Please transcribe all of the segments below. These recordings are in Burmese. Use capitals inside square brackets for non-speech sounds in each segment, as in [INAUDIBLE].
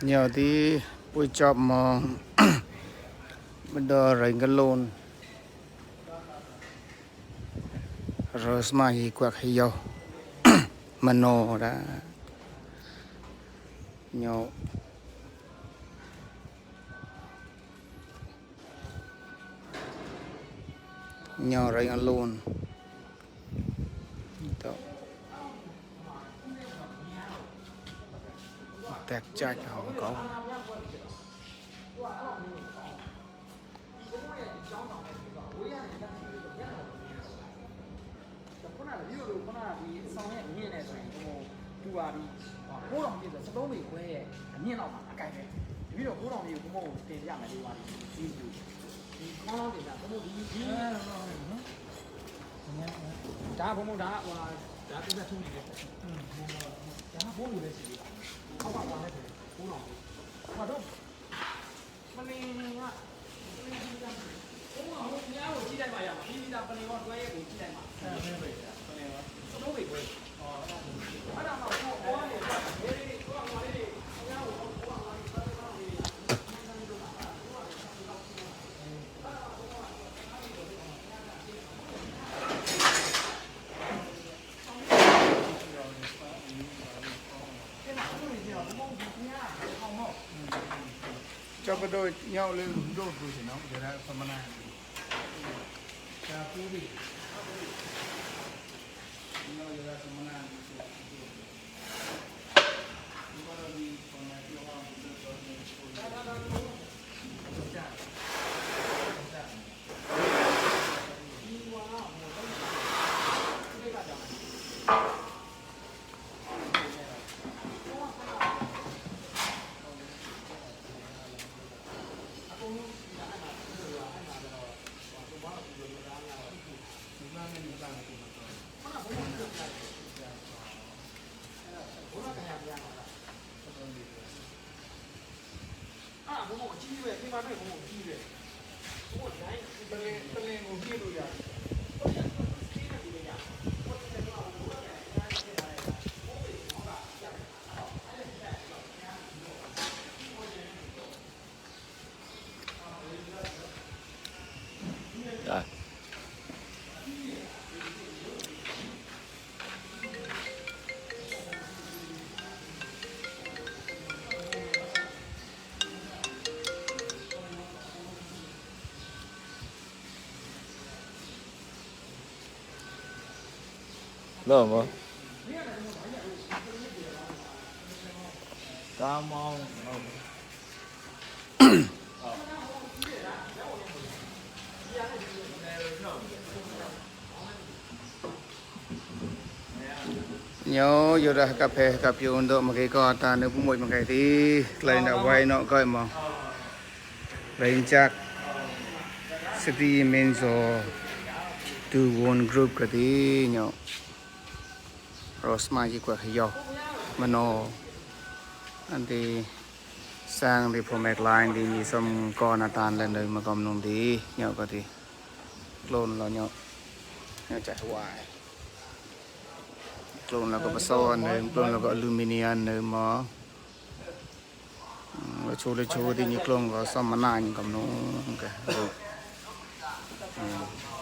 nhờ thì ui chọm mà [COUGHS] mình đo rảnh cái lôn. Rồi mà hi quạt hi dầu. [COUGHS] Mà nổ đã. Nhờ nhờ rảnh cái lôn. တက်ကြိုက်အောင်ကောင်းခုနကဒီလိုလိုခုနကဒီအဆောင်ရဲ့အမြင့်နဲ့ဆိုရင်ဟိုတူပါပြီဟိုးတော်ပြည့်ဆို73ပေခွဲရဲ့အမြင့်တော့မှာအကိုင်ပဲတပည့်တော့ဟိုးတော်ကြီးကိုဘုံကိုတင်ပြမယ်လို့ပါဒီဒီဒီကောင်းတယ်ကဘုံဒီဒီဒါဘုံဘုံဒါဟိုဒါပြည့်ထုံးနေတယ်ဒါဘုံလိုလည်းရှိတယ် 好吧，我来。 โดยเงาเลืมโดูดูสิน้องเดี๋ยวนะสมนาชาพูดิ Lama. mà on. nhớ vô ra cà phê cà phê ổn độ mà cái con ta nếu cũng một ngày thì tí đã quay nọ coi mà lấy chắc sẽ đi men rồi từ one group cái tí nhau rosma chỉ quả hay dầu mà anh thì sang thì phô mạc lại thì như xong co nà lên đây mà còn nung thì nhau có thì lôn là nhau nhau chạy hoài. Lôn là có bà sâu anh đây lôn là có aluminium đây mà. Ừ, Và chú lấy chú thì như lôn có xong mà nà nhưng nung, nó ok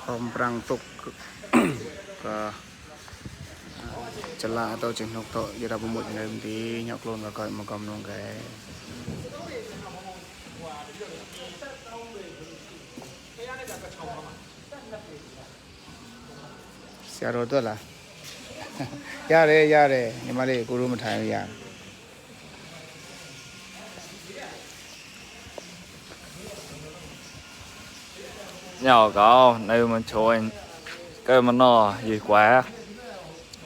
không răng tục cả จะลาตัวจึงนกโตยราบมุดเนิมดีหยอกลนก็ก่อยมากำนงแกဆရာတော်တွေ့လားရတယ်ရတယ်ညီမလေးကိုလိုမထိုင်ရရညောကောင်းနေမချိုးရင်ကဲမနော်ရေကွာ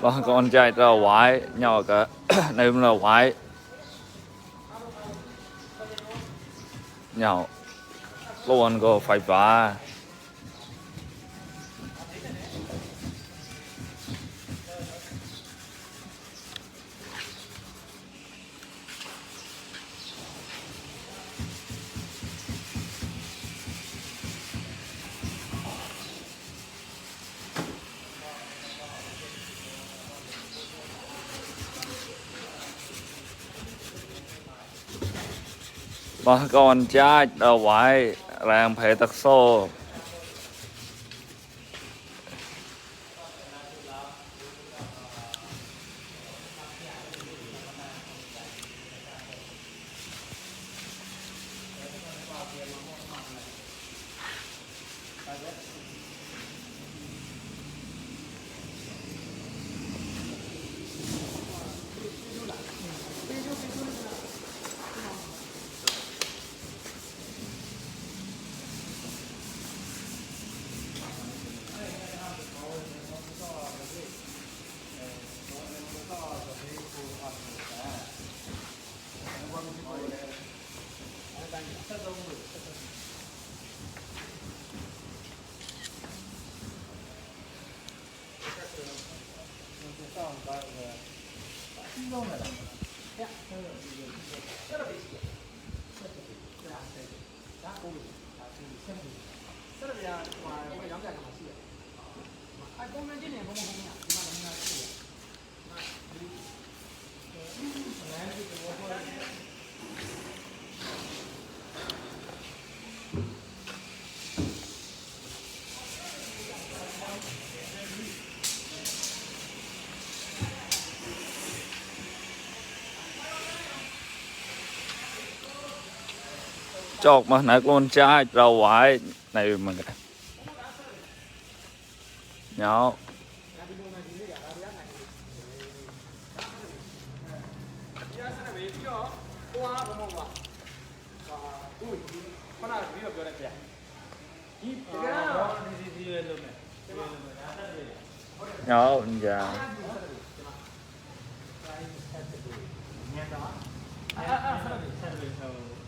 Vâng, và con trai ra ngoài nhỏ cả [COUGHS] này là ngoài nhỏ luôn có phải bà มังกนจ้าเอาไว้ แรงเพตักโซ chọc mà nãy con trai rau vải này mình nhau nhau già Yeah.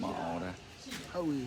Bỏ ra thôi.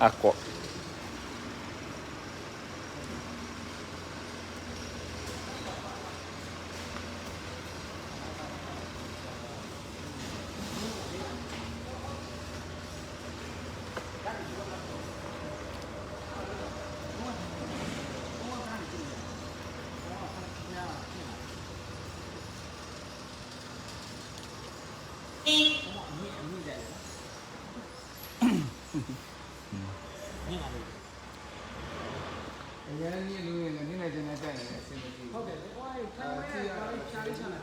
あっこう。 တ်ကြတယ်ဆိုင်က Aqua. အရင်ကြီးလူရင်လည်းနည်းနည်းချင်းနဲ့တိုက်နေတယ်အဆင်မပြေဟုတ်တယ်ဟိုအဲထိုင်ဝဲကရှားလေးချမ်းလာ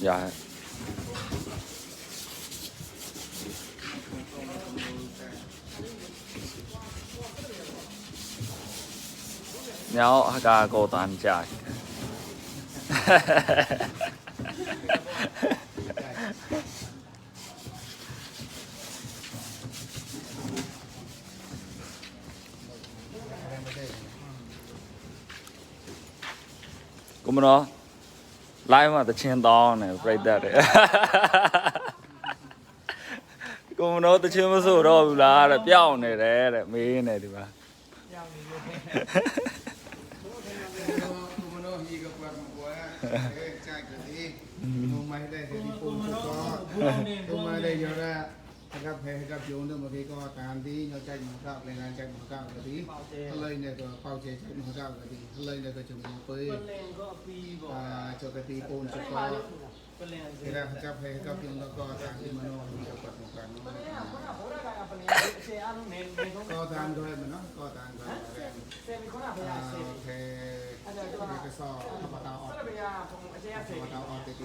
dạ. Nhau cả cô toàn chạy Como nó live မှာတချင်းတောင်းနေပြိတ္တတယ်ကိုမနော်တချင်းမဆိုတော့ဘူးလားတဲ့ပြောင်းနေတယ်တဲ့မေးနေဒီမှာပြောင်းနေလို့ကိုမနောဟီကပွားမပွားအဲကြိုက်တယ်ဒီမိုင်းတဲ့ဒီပုံတော့ဒီမိုင်းတဲ့ရရကဖဲကပြုံးတော့ นะครับแพ้ครับโยนเรื่องบางทีก็ตามที่เราใจมันก็ในงานใจมันก็แบบนี้เลยเนี่ยก็เป้าใจใจมันก็แบบนี้เลยเนี่ยก็จะมีเปื้อนอ่าจะกตีปูนจะก็เวลาจับแพ้ครับโยนแล้วก็ตามที่มันนอนกับปัดของกันก็ตามด้วยมันเนาะก็ตามด้วยแพ้แพ้ก็สอบธรรมดาออกธรรมดาออกแต่ตี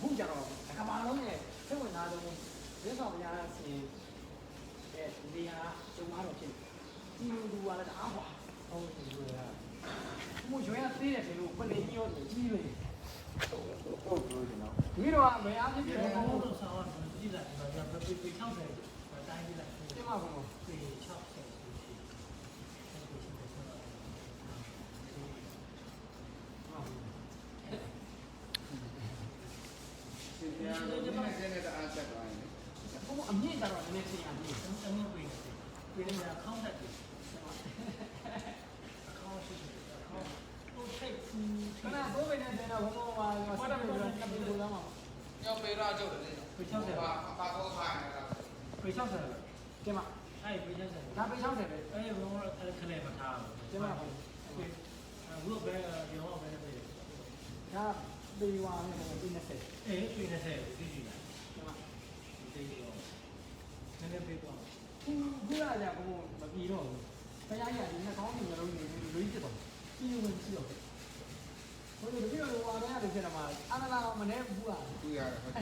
ဘုံကြတော့ကမာလုံးနဲ့စိတ်ဝင်စားဆုံးရဲဆောင်ရစီအဲဒီဟာကျုံတော့ဖြစ်စီယူတူကလည်းအားပါဟုတ်စီယူရမှုရွှေရသေးတယ်လို့ပလင်ကြီးရောကြီးလေဟုတ်လို့ကျွန်တော်ဒီတော့မရဖြစ်ဖြစ်ဘုံဘောဘုံတော့ဆောင်းတော့ကြည့်လိုက်ပါကြပြီပြီ60တိုင်းကြည့်လိုက်ကျမဘုံ ပြီ60 ဒီနေ့ ကျနေတဲ့အားချက်သွားရင်ဘုံအမြင့်ကြတော့နည်းနည်းသိအောင်ဒီတမ်းတမ်းပြီပြီနေမှာခေါင်းတက်ပြီခေါင်းရှိတယ်ခေါင်းဟိုထိတ်ဖူးခဏဘိုးဘယ်နဲ့တော့ဘုံဘုံမှာစက်တယ်ပြီးတော့တပ်ပြီးလို့လာမှာညောပေရာကျုပ်တယ်ပြီ60ဘာအပါတော့ခိုင်းနေတာပြီ60ကျမအဲ့ပြီ60ဒါပေး60ပဲအဲ့ဘုံကခနဲ့မထားဘူးကျမဘုံဘုဘယ်ရောဘယ်နဲ့ပဲဒါ ပေးဝါမယ်ဘုံပြီး20အေးပြီ20ပြီပြီလားကျမဒီရောနည်းနည်းပေးတော့ခုခုရကြဘုံမပြီးတော့ဘူးတရားရည်နဲ့ကောင်းနေလုံးနေလူကြီးတက်တော့ပြီးဝင်ကြည့်တော့ဘုံတို့ပြီးတော့ဟိုအားရတယ်ဖြစ်တယ်မှာအာနာလာမနေဘူးอ่ะသူရတယ်ဟုတ်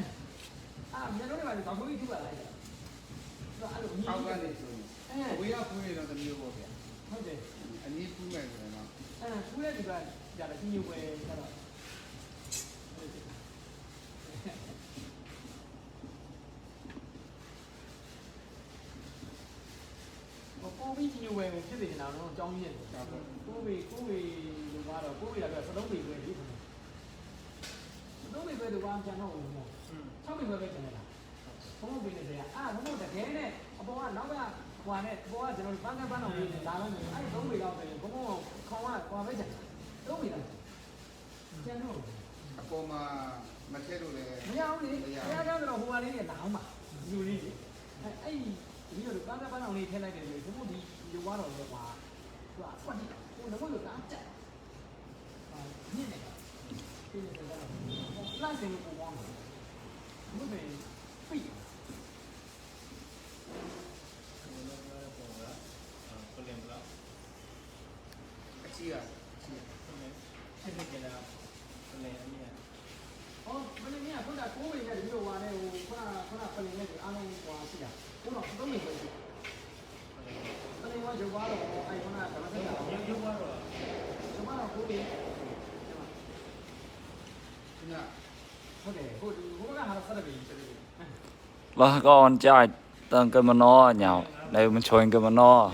အာမြန်လို့လည်းပါတော့ဘုံကြီးထူလာလိုက်တာအဲ့လိုမြည်အောက်ကနေဆိုရင်အဲဝေးရောက်ဖူးနေတော့တမျိုးပေါ့ဗျာဟုတ်တယ်အနည်းဖူးမယ်ဆိုရင်တော့အဲဖူးတဲ့ဒီကကြာတယ်ကြီးညိုပွဲကျတော့ကို ပြီးကြီးညိုပွဲကိုဖြစ်နေတယ်တော့အကြောင်းကြီးရတယ်ကိုပြီးကိုပြီးလိုကတော့ကိုပြီးလာတော့စလုံးပြီးပွဲကြီးစလုံးပြီးပွဲတော့ဘာမှပြန်တော့ဘူးပေါ့၆ပြီးပွဲပဲကျန်နေတာဘုံဘုံပြီးနေတယ်အာဘုံဘုံတကယ်နဲ့အပေါ်ကနောက်ကဘဟိုနဲ့ဘောကကျွန်တော်ပန်းကပန်းတော်လေးလာတော့အဲ့သုံးပေတော့ပဲဘုံဘုံခေါင်းကကွာပဲကျန်သုံးပေတော့ကျန်တော့အပေါ်မှာမထည့်လို့လည်းမရဘူးလေဘုရားကျောင်းတော့ဟိုကလေးနဲ့လာအောင်ပါလူလေးလေအဲ့ အဲ့ဒီလိုပန်းကပန်းတော်လေးထည့်လိုက်တယ်လေဘုံဘုံဒီယူသွားတော့လေကွာဟိုအကွက်ကြီးဟိုလည်းဘုံကတားတက်အာညစ်နေတာပြည့်နေတယ်တော့လိုက်စင်ကိုပေါ်မှာဘုံပဲပြည့်အကြီးကဟောမင်းကြီးကခုနကကိုးဝင်တဲ့ဒီလိုဟာနဲ့ဟိုခုနကခုနပလင်နဲ့အားလုံးဟိုရှိတာခုနကသုံးနေပဲရှိပလင်ကရုပ်ပါတော့အဲ့ခုနကဓမ္မစကြာရုပ်ရုပ်ပါတော့ရုပ်ပါတော့ကိုးဝင်ခုနဟုတ်တယ်ဟိုဟိုကဟာဆက်တယ်ပြီ là con trai tầng cái mà nó nhau đây mình chơi cái mà nó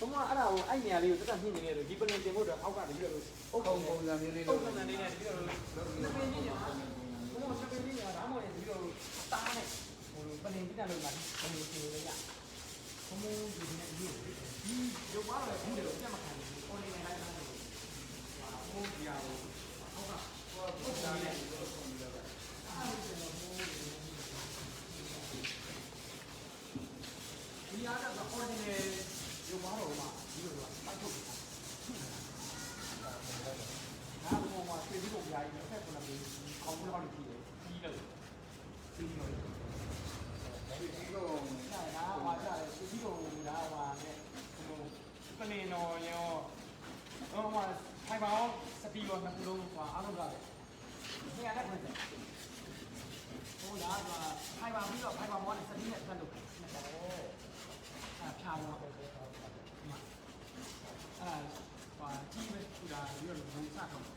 ဘုံကအဲ့ဒါကိုအဲ့နေရာလေးကိုတက်တက်မြင်နေတယ်လို့ဒီပလင်တင်ဖို့တော့အောက်ကတည်းကတော့အုပ်ပုံပုံပုံစံမျိုးလေးပုံလုပ်စံလေးနဲ့တကယ်လို့စပင်းကြီးညာဘုံစပင်းကြီးညာဒါမှမဟုတ်တကယ်လို့တားနဲ့ဟိုပလင်ပြတ်လို့လာဘုံကိုပြင်လို့ရဘုံဒီနဲ့ဒီဒီရုပ်ပါတော့ဘူးတယ်လို့ပြတ်မခံဘူးပေါ်နေလိုက်တာလို့ဘုံဒီဟာကိုဟောကပုံစံနဲ့ဒီအားတော့ ordinary ရုပ်ပါတော့မှာဒီလိုကပိုက်ထုတ်တာဒါကဘုံမှာပြည်ပြီးပုံပြားကြီးနဲ့ဆက် kuna ပြီးအောင်ပြောလို့ကြည့်တယ်ကြီးလို့ကြီးလို့ဒီလိုဒါကဟာကြတယ်ကြီးလို့ဒါဟာနဲ့ဟိုပလင်တော်ရောဟိုမှာထိုင်ပါအောင်စတီရောနှစ်ခုလုံးဟိုအားလုံးကလည်းနေရာတက်ခွင့်တယ်ဟိုဒါကထိုင်ပါပြီးတော့ထိုင်ပါမောနဲ့စတီနဲ့တက်လို့နှစ်တော့အဲဖြာတော့ပဲ 在把第一份，就大家的利润，咱。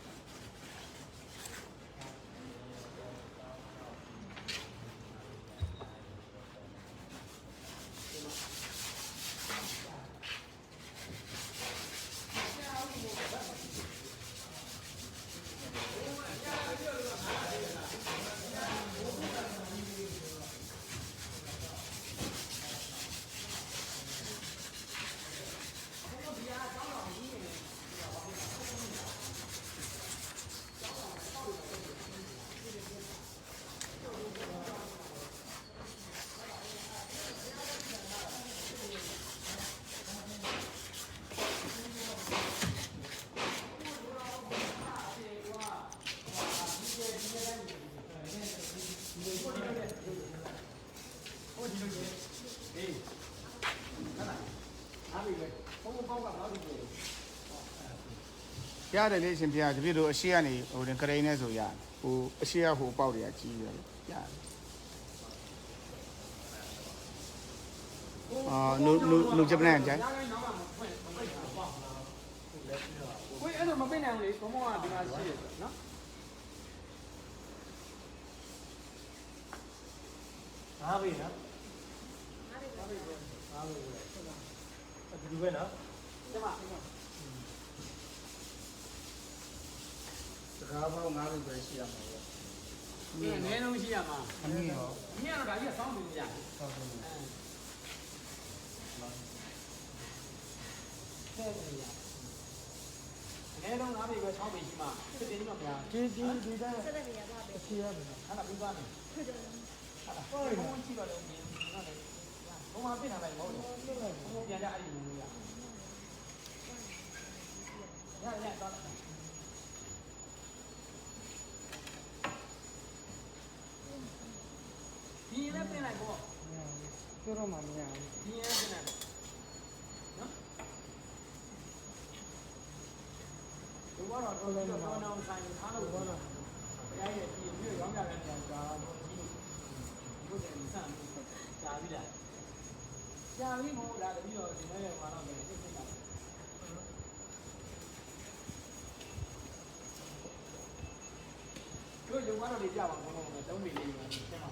ရတယ်လေအရှင်ဘုရားတပည့်တို့အရှိကနေဟိုတင်ကရိန်းနဲ့ဆိုရတယ်ဟိုအရှိကဟိုပေါက်တွေကကြီးတယ်ရတယ်အာနုနုနုဂျပန်ကြိုင်နောက်မှမဖွင့်မပိတ်တာပေါ့ကိုယ်အဲ့လိုမပိတ်နိုင်ဘူးလေဘုံဘောကဒီမှာရှိတယ်နော်ငါးပြီနော်ငါးပြီပဲငါးပြီပဲဒီလိုပဲနော်ကျမ ကားပေါက်၅ခုပဲရှိရမှာပေါ့ဒီအနည်းဆုံးရှိရမှာအနည်းရောမြင်ရတော့ဒါကြီးကစောင်းလို့ရတယ်ဟုတ်ကဲ့အဲတဲ့တယ်ရအနည်းဆုံးငါးပေပဲ6ပေရှိမှဖြစ်တင်တော့များဒီဒီဒီတဲ့ဆက်တဲ့နေရာပါပဲအချီရတယ်အဲ့ဒါပြီးသွားတယ်ဖြစ်တယ်ဟုတ်ဘုံကြည့်တော့လည်းမြင်နော်လေဘုံမှာပြင်ထားလိုက်မဟုတ်ဘူးဘုံပြန်ကြအဲ့ဒီလိုရရရတော့ဒီလည်းပြင်လိုက် 进来过。没有，就那么点。你也进来过。我那时候在农场，他那个，哎，有没有养点人。家？家里，不是农场，家里的。家里没，现在也了没？就是那个。这就买了的家，我们我们东北的，对吗？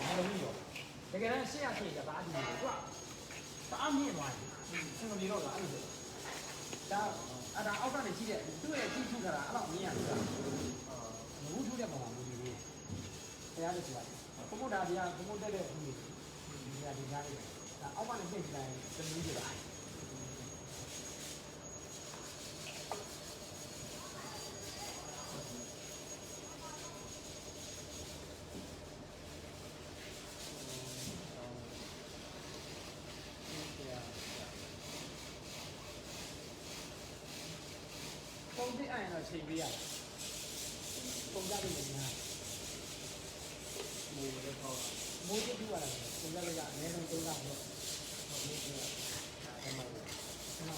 အဲ့လိုဖြစ်သွားမှာမလို့ရောတကယ်တမ်းရှေ့ရခေကဘာဒီလဲကွာတအားမြင့်သွားပြီစင်ကုန်ဒီတော့ကအဲ့လိုဖြစ်ဒါအဲ့ဒါအောက်ကနေရှိတဲ့သူ့ရဲ့ကြီးထုခါတာအဲ့လိုမြင်ရတယ်ဘူးထုတဲ့ပုံမှာမူကြီးလေးတရားလို့ဆိုတာဘုမဒါတရားဘုမတက်တဲ့ဘူးဒီကဒီကားလေးဒါအောက်ကနေပြည့်တိုင်းသမီးတွေပါပုံ အိုင်တော့ချိန်ပေးရတယ်ပုံကြလို့လည်းများမိုးလည်းပေါ့မိုးပြပြရတယ်ပုံကြလို့ရအနည်းဆုံး၃လတော့ဟုတ်ပြီအဲ့ဒါအဲ့မှာအဲ့မှာ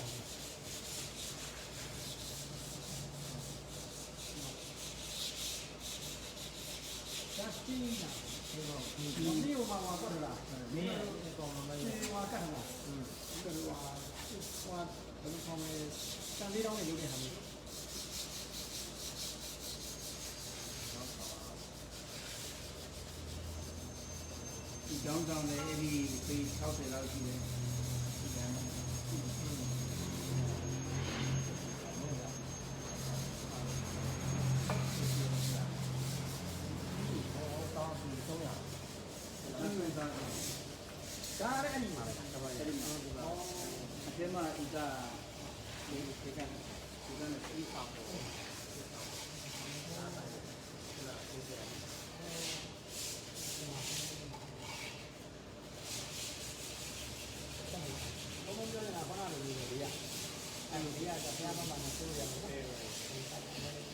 ဒါစတီနာဒီတော့ဒီဒီဟိုမှာကတော့လားမင်းကောင်းမှမရဘူးဟိုကတ်မှာอืมဒီလိုဟာဟိုဟာဘယ်လိုခေါ်မလဲစံလေးတောင်းနဲ့ရုပ်တဲ့ဟာမျိုး ကြောင်းကြောင်းလည်းအဲ့ဒီပေ60လောက်ရှိတယ်ဒီကံ တော့ဒီ300 အဲ့ဒီက ဒါလည်းအဲ့ဒီမှာပဲတပတ်ရဲ့ အဲ့ဒီမှာအထက်မှာဤကဒီဒီကံဒီကံနဲ့ပြီးပါပေါ့ ဘုံဘုံပြော အဲ့ဒီရတာဘုရားမမနဲ့ဆိုးရတယ်